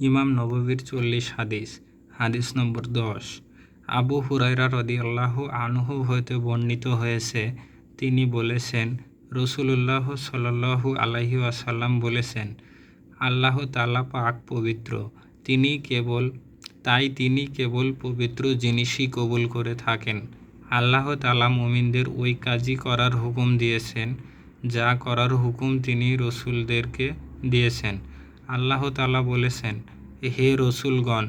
ইমাম নববীর চল্লিশ হাদিস হাদিস নম্বর দশ। আবু হুরাইরা রদিয়াল্লাহু আনহু হইতে বর্ণিত হয়েছে, তিনি বলেছেন, রসুলুল্লাহ সাল্লাহু আলাইহি আসাল্লাম বলেছেন, আল্লাহ তালা পাক পবিত্র। তিনি কেবল, তাই তিনি কেবল পবিত্র জিনিসই কবুল করে থাকেন। আল্লাহ তালা মুমিনদের ওই কাজই করার হুকুম দিয়েছেন, যা করার হুকুম তিনি রসুলদেরকে দিয়েছেন। আল্লাহ তালা বলেছেন, হে রসুলগণ,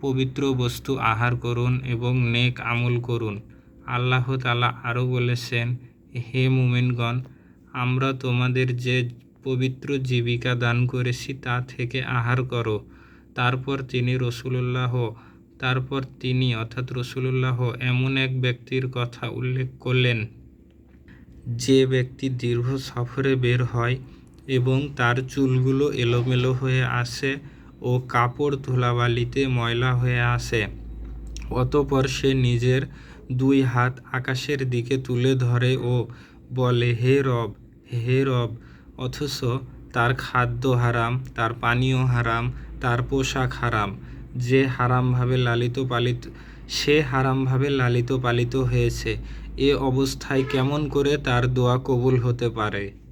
পবিত্র বস্তু আহার করুন এবং নেক আমল করুন। আল্লাহ তালা আরও বলেছেন, হে মুমিনগণ, আমরা তোমাদের যে পবিত্র জীবিকা দান করেছি তা থেকে আহার করো। তারপর তিনি রসুলুল্লাহ, তারপর তিনি, অর্থাৎ রসুলুল্লাহ, এমন এক ব্যক্তির কথা উল্লেখ করলেন, যে ব্যক্তি দীর্ঘ সফরে বের হয় এবং তার চুলগুলো এলোমেলো হয়ে আসে ও কাপড় ধুলাবালিতে ময়লা হয়ে আসে। অতপর সে নিজের দুই হাত আকাশের দিকে তুলে ধরে ও বলে, হে রব হে রব, অথচ তার খাদ্য হারাম, তার পানীয় হারাম, তার পোশাক হারাম। যে হারামভাবে লালিত পালিত, সে হারামভাবে লালিত পালিত হয়েছে। এ অবস্থায় কেমন করে তার দোয়া কবুল হতে পারে?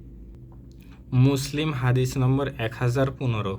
মুসলিম হাদিস নম্বর এক হাজার পনেরো।